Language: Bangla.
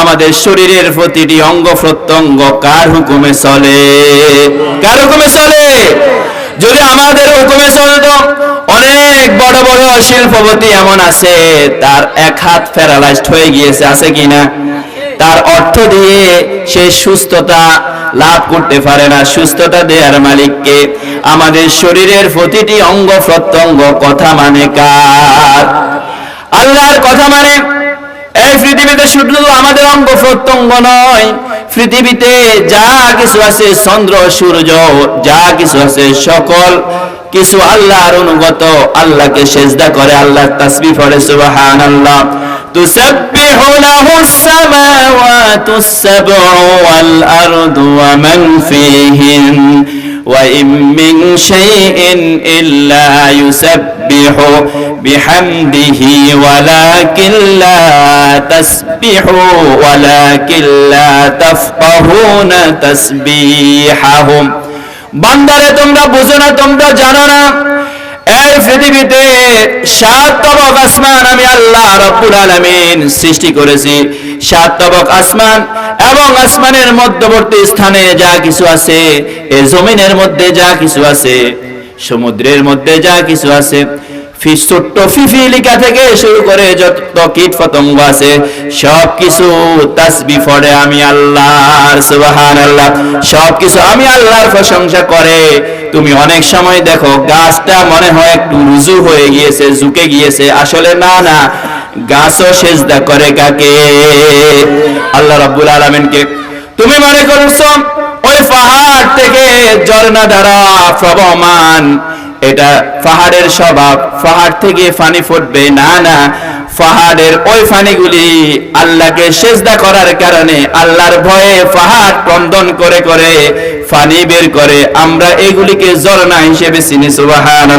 আমাদের শরীরের প্রতিটি অঙ্গ প্রত্যঙ্গ কার হুকুমে চলে? কার হুকুমে চলে? যদি আমাদের হুকুমে চলতো অনেক বড় বড় শিল্পপতি এমন আছে, তার এক হাত প্যারালাইজড হয়ে গিয়েছে, আছে কিনা? তার অর্থ দিয়ে সে সুস্থতা লাভ করতে পারে না। সুস্থতা দেয়ার মালিককে আমাদের শরীরের প্রতিটি অঙ্গ প্রত্যঙ্গ কথা মানে কার? আল্লাহর কথা মানে এই পৃথিবীতে শুধু আমাদের অঙ্গ প্রত্যঙ্গ নয় পৃথিবীতে যা কিছু আছে চন্দ্র সূর্য যা কিছু আছে সকল কিছু আল্লাহর অনুগত আল্লাহকে সেজদা করে আল্লাহ তাসবিহ পড়ে সুবহানাল্লাহ تسبح له السماوات السبع والأرض ومن فيهن وإن من شيء إلا يسبح بحمده ولكن لا تسبح ولكن لا تفقهون تسبيحهم বান্দারে তোমরা বুঝো না তোমরা জানো না এই পৃথিবীতে সাত তবক আসমান আমি আল্লাহ রব্বুল আলামিন সৃষ্টি করেছি সাত তবক আসমান এবং আসমানের মধ্যবর্তী স্থানে যা কিছু আছে এই জমিনের মধ্যে যা কিছু আছে সমুদ্রের মধ্যে যা কিছু আছে ফিস ছোট্ট করে করে। তুমি অনেক সময় দেখো, গাছটা মনে হয় একটু রুজু হয়ে গিয়েছে, ঝুঁকে গিয়েছে। আসলে না না, গাছও করে কাকে? আল্লাহ তুমি মনে করছ, ওই পাহাড় থেকে ঝর্ণা দ্বারা প্রবহমান এটা পাহাড়ের স্বভাব। পাহাড় থেকে পানি ফুটবে। না না পাহাড়ের ওই ফানিগুলি আল্লাহকে সেজদা করার কারণে আল্লাহর ভয়ে পাহাড় ক্রন্দন করে করে, ফানি বের করে। আমরা এগুলিকে ঝর্ণা হিসেবে চিনি ভাইরা